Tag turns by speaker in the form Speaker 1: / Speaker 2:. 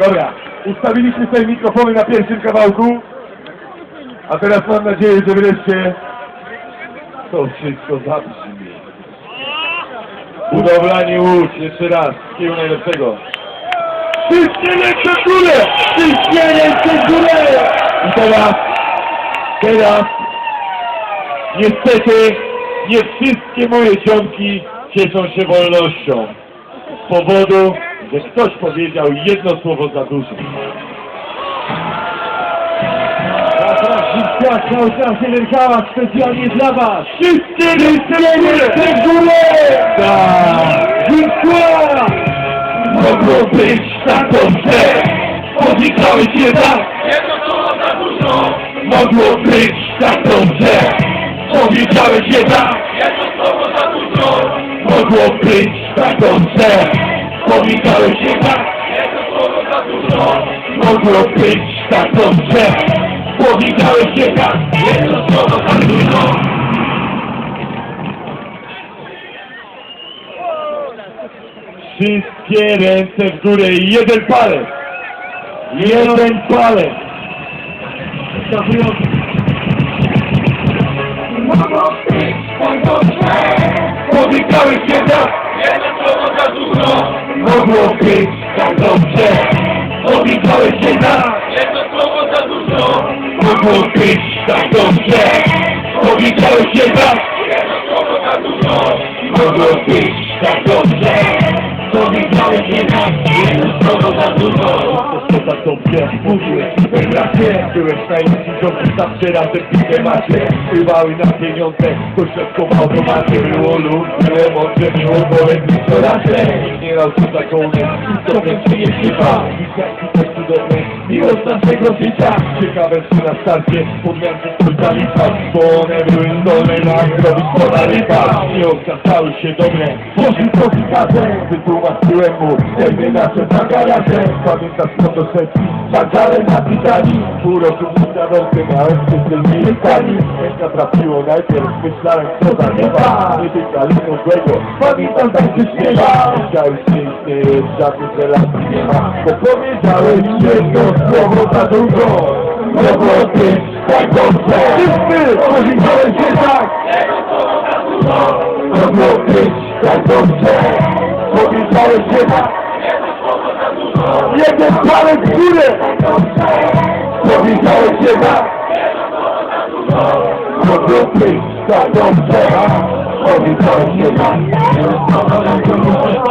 Speaker 1: Dobra, ustawiliśmy sobie mikrofony na pierwszym kawałku, a teraz mam nadzieję, że wreszcie to wszystko zabrzmi. Budowlani Łódź, jeszcze raz, wszystkiego najlepszego. Wszystkie w górę! Wszystkie w górę! I teraz, teraz, niestety, nie wszystkie moje ziomki cieszą się wolnością. Z powodu, że ktoś powiedział jedno słowo za dużo.
Speaker 2: Świat cały czas specjalnie dla was!
Speaker 1: Wszystkie ręce w górę! Tak!
Speaker 2: Dziękuję!
Speaker 1: Mogło być tak dobrze! Odliczałeś się tak!
Speaker 3: Jedno słowo za dużo,
Speaker 1: Mogło być tak dobrze! Odliczałeś się tak!
Speaker 3: jedno słowo za dużo,
Speaker 1: Mogło być tak dobrze! Powitałeś się tak!
Speaker 3: jedno słowo za dużo,
Speaker 1: Mogło być tak dobrze! Powitałeś się tak!
Speaker 3: jedno słowo za dużo.
Speaker 1: Wszystkie ręce w górę i jeden palec! Jeden palec!
Speaker 3: Mogło być
Speaker 1: Mogło być tak dobrze! Powitałeś się tak!
Speaker 3: jedno słowo za dużo,
Speaker 1: Mogło być tak dobrze! Powitałeś się tak!
Speaker 3: jedno słowo za dużo,
Speaker 1: Mogło być tak dobrze! Powitałeś się tak!
Speaker 3: jedno słowo za dużo.
Speaker 1: To tak dobrze mówiłeś super bracie Byłeś najlepszym żołnierzem zawsze razem w temacie Wpływały na pieniądze do środków automaty Było lub było mądrze, było boleć co raczej. Nikt nie dał tu zakołnie, to więcej nie śpiewa Cudowne, miłość naszego życia Ciekawe czy na starcie podmianki twój zaliczał Bo one były zdolne na zrobić pola lipa Nie okazały się dobre, Boży profikaze Wytłumaczyłem mu, jakby nasze na garaże Pamiętasz co do setki, szagale na Titanic Pół roku w wiadomkę miałem specjalnie mieszkani Ręka trafiło najpierw, myślałem co za nieba. Nie tykali złego, pamiętam tak się śmiewa Chciałeś nie istnieje, żadnych relacji nie ma Bo powiedziałeś jedno słowo za dużo Mogło być tak dobrze Wszyscy powiedziałeś się tak
Speaker 3: dużo,
Speaker 1: Mogło być tak dobrze Powiedziałeś się tak Jeden palec w górę! Powiedziałeś się tak! Mogło być tak dobrze! Powiedziałeś się tak!